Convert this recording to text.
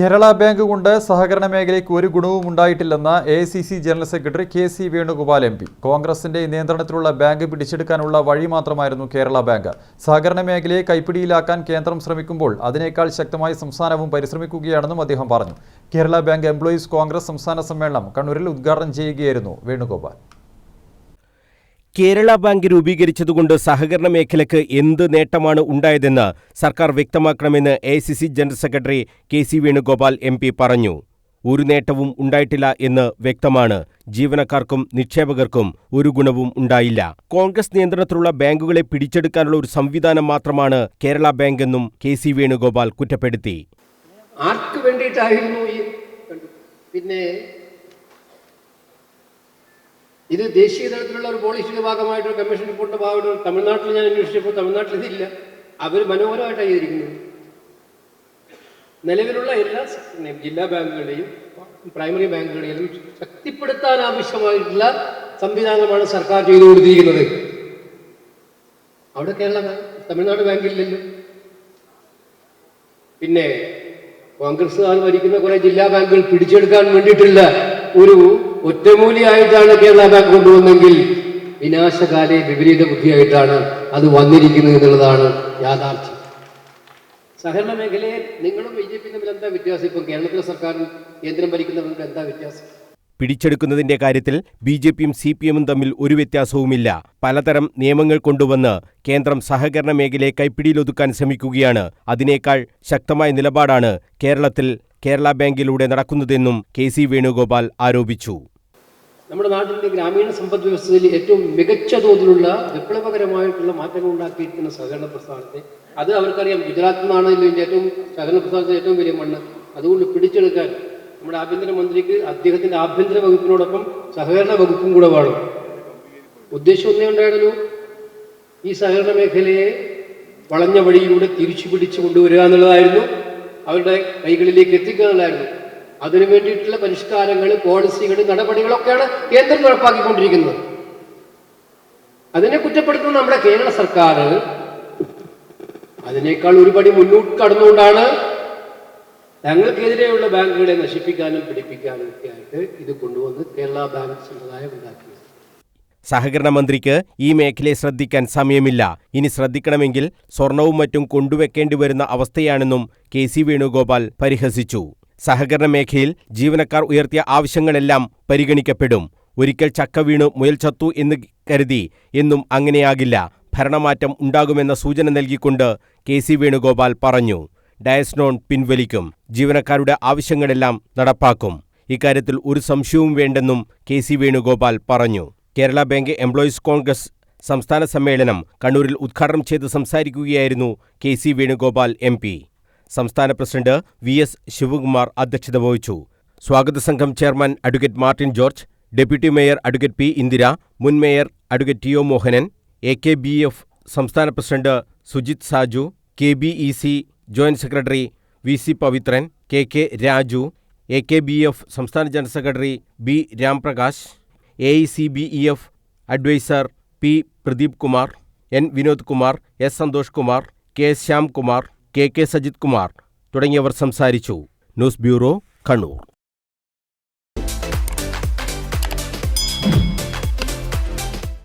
Kerala bank കൊണ്ട് സഹകരണ മേഖലയ്ക്ക് ഒരു ഗുണവും ഉണ്ടായിട്ടില്ലെന്ന് A C C general secretary K C Venugopal M P. കോൺഗ്രസിന്റെ നിയന്ത്രണത്തിലുള്ള ബാങ്ക് പിടിച്ചെടുക്കാനുള്ള വഴി മാത്രമായിരുന്നു കേരള ബാങ്ക്. സഹകരണ മേഖലയെ കൈപ്പിടിയിലാക്കാൻ കേന്ദ്രം ശ്രമിക്കുമ്പോൾ അതിനേക്കാൾ ശക്തമായി സംസ്ഥാനവും പരിശ്രമിക്കുകയാണെന്നും അദ്ദേഹം പറഞ്ഞു. കേരള ബാങ്ക് എംപ്ലോയീസ് കോൺഗ്രസ് സംസ്ഥാന സമ്മേളനം കണ്ണൂരിൽ ഉദ്ഘാടനം ചെയ്യുകയായിരുന്നു വേണുഗോപാൽ. കേരള ബാങ്ക് രൂപീകരിച്ചതുകൊണ്ട് സഹകരണ മേഖലയ്ക്ക് എന്ത് നേട്ടമാണ് ഉണ്ടായതെന്ന് സർക്കാർ വ്യക്തമാക്കണമെന്ന് A general secretary K C Venugopal M പറഞ്ഞു. ഒരു നേട്ടവും ഉണ്ടായിട്ടില്ല എന്ന് വ്യക്തമാണ്. ജീവനക്കാർക്കും നിക്ഷേപകർക്കും ഒരു ഗുണവും ഉണ്ടായില്ല. കോൺഗ്രസ് നിയന്ത്രണത്തിലുള്ള ബാങ്കുകളെ പിടിച്ചെടുക്കാനുള്ള ഒരു സംവിധാനം മാത്രമാണ് കേരള ബാങ്കെന്നും കെ സി വേണുഗോപാൽ കുറ്റപ്പെടുത്തി. ആർക്ക് വേണ്ടിയിട്ടായിരുന്നു പിന്നെ ഇത് ദേശീയ തലത്തിലുള്ള ഒരു പോളിസിയുടെ ഭാഗമായിട്ട് കമ്മീഷൻ റിപ്പോർട്ട് ഭാഗമായിട്ട് തമിഴ്നാട്ടിൽ ഞാൻ അന്വേഷിച്ചപ്പോൾ തമിഴ്നാട്ടിൽ ഇതില്ല അവർ മനോഹരമായിട്ടാണ് ചെയ്തിരിക്കുന്നത്. നിലവിലുള്ള എല്ലാ ജില്ലാ ബാങ്കുകളെയും പ്രൈമറി ബാങ്കുകളെയും ശക്തിപ്പെടുത്താൻ ആവശ്യമായിട്ടുള്ള സംവിധാനമാണ് സർക്കാർ ചെയ്തു കൊടുത്തിരിക്കുന്നത്. അവിടെ കേരള തമിഴ്നാട് ബാങ്കില്ലല്ലോ. പിന്നെ കോൺഗ്രസ്സുകാർ ഭരിക്കുന്ന കുറെ ജില്ലാ ബാങ്കുകൾ പിടിച്ചെടുക്കാൻ വേണ്ടിയിട്ടുള്ള ഒരു ഒറ്റമൂലിയായിട്ടാണ് കേരള ബാങ്ക് കൊണ്ടുവന്നെങ്കിൽ വിനാശകാലെ വിപരീത ബുദ്ധിയായിട്ടാണ് അത് വന്നിരിക്കുന്നത് എന്നുള്ളതാണ് യാഥാർത്ഥ്യം. സഹകരണ മേഖലയെ നിങ്ങളും ബി ജെ പി തമ്മിൽ എന്താ വ്യത്യാസം? ഇപ്പം കേരളത്തിലെ സർക്കാരും കേന്ദ്രം ഭരിക്കുന്നവർക്ക് എന്താ വ്യത്യാസം? പിടിച്ചെടുക്കുന്നതിന്റെ കാര്യത്തിൽ ബി ജെ പിയും സി പി എമ്മും തമ്മിൽ ഒരു വ്യത്യാസവുമില്ല. പലതരം നിയമങ്ങൾ കൊണ്ടുവന്ന് കേന്ദ്രം സഹകരണ മേഖലയെ കൈപ്പിടിയിലൊതുക്കാൻ ശ്രമിക്കുകയാണ്. അതിനേക്കാൾ ശക്തമായ നിലപാടാണ് കേരളത്തിൽ കേരള ബാങ്കിലൂടെ നടക്കുന്നതെന്നും കെ സി വേണുഗോപാൽ ആരോപിച്ചു. നമ്മുടെ നാട്ടിലെ ഗ്രാമീണ സമ്പദ് വ്യവസ്ഥയിൽ ഏറ്റവും മികച്ച തോതിലുള്ള വിപ്ലവകരമായിട്ടുള്ള മാറ്റങ്ങൾ ഉണ്ടാക്കിയിരിക്കുന്ന സഹകരണ പ്രസ്ഥാനത്തെ അത് അവർക്കറിയാം. ഗുജറാത്തിൽ നിന്നാണ് ഇതിന്റെ ഏറ്റവും സഹകരണ പ്രസ്ഥാനത്തിൽ ഏറ്റവും വലിയ മണ്ണ്. അതുകൊണ്ട് പിടിച്ചെടുക്കാൻ നമ്മുടെ ആഭ്യന്തരമന്ത്രിക്ക് അദ്ദേഹത്തിന്റെ ആഭ്യന്തര വകുപ്പിനോടൊപ്പം സഹകരണ വകുപ്പും കൂടെ വേണം. ഉദ്ദേശം ഒന്നേ ഉണ്ടായിരുന്നു ഈ സഹകരണ മേഖലയെ വളഞ്ഞ വഴിയിലൂടെ തിരിച്ചു പിടിച്ചു കൊണ്ടുവരിക എന്നുള്ളതായിരുന്നു. അവരുടെ കൈകളിലേക്ക് എത്തിക്കുക എന്നുള്ളതായിരുന്നു. അതിനു വേണ്ടിയിട്ടുള്ള പരിഷ്കാരങ്ങൾ പോളിസികൾ നടപടികളൊക്കെയാണ് കേന്ദ്രം നടപ്പാക്കിക്കൊണ്ടിരിക്കുന്നത്. അതിനെ കുറ്റപ്പെടുത്തുന്ന നമ്മുടെ കേരള സർക്കാർ അതിനേക്കാൾ ഒരുപടി മുന്നോട്ട് കടന്നുകൊണ്ടാണ് ഞങ്ങൾക്കെതിരെയുള്ള ബാങ്കുകളെ നശിപ്പിക്കാനും പിടിപ്പിക്കാനും ഒക്കെ ആയിട്ട് ഇത് കൊണ്ടുവന്ന് കേരള ബാങ്ക് സമ്പ്രദായം ഉണ്ടാക്കിയത്. സഹകരണ മന്ത്രിക്ക് ഈ മേഖലയെ ശ്രദ്ധിക്കാൻ സമയമില്ല. ഇനി ശ്രദ്ധിക്കണമെങ്കിൽ സ്വർണവും മറ്റും കൊണ്ടുവെക്കേണ്ടി വരുന്ന അവസ്ഥയാണെന്നും കെ സി വേണുഗോപാൽ പരിഹസിച്ചു. സഹകരണ മേഖലയിൽ ജീവനക്കാർ ഉയർത്തിയ ആവശ്യങ്ങളെല്ലാം പരിഗണിക്കപ്പെടും. ഒരിക്കൽ ചക്ക വീണു മുയൽ ചത്തു എന്ന് കരുതി എന്നും അങ്ങനെയാകില്ല. ഭരണമാറ്റം ഉണ്ടാകുമെന്ന സൂചന നൽകിക്കൊണ്ട് കെ സി വേണുഗോപാൽ പറഞ്ഞു. ഡയസ്നോൺ പിൻവലിക്കും. ജീവനക്കാരുടെ ആവശ്യങ്ങളെല്ലാം നടപ്പാക്കും. ഇക്കാര്യത്തിൽ ഒരു സംശയവും വേണ്ടെന്നും കെ സി വേണുഗോപാൽ പറഞ്ഞു. കേരള ബാങ്ക് എംപ്ലോയീസ് കോൺഗ്രസ് സംസ്ഥാന സമ്മേളനം കണ്ണൂരിൽ ഉദ്ഘാടനം ചെയ്ത് സംസാരിക്കുകയായിരുന്നു കെ സി വേണുഗോപാൽ എം സംസ്ഥാന പ്രസിഡന്റ് വി എസ് ശിവകുമാർ അധ്യക്ഷത വഹിച്ചു. സ്വാഗത സംഘം chairman advocate Martin George deputy mayor advocate P Indira മുൻ mayor advocate T O Mohanan A K B F സംസ്ഥാന president Sujith Saju K B E C joint secretary V C Pavithran K K Raju A K B F സംസ്ഥാന general secretary B Ramprakash A I C B E F adviser P Pradeep Kumar N Vinod Kumar S Santhosh Kumar K Shyam Kumar K K Sajith Kumar തുടങ്ങിയവർ സംസാരിച്ചു. News bureau Kannur.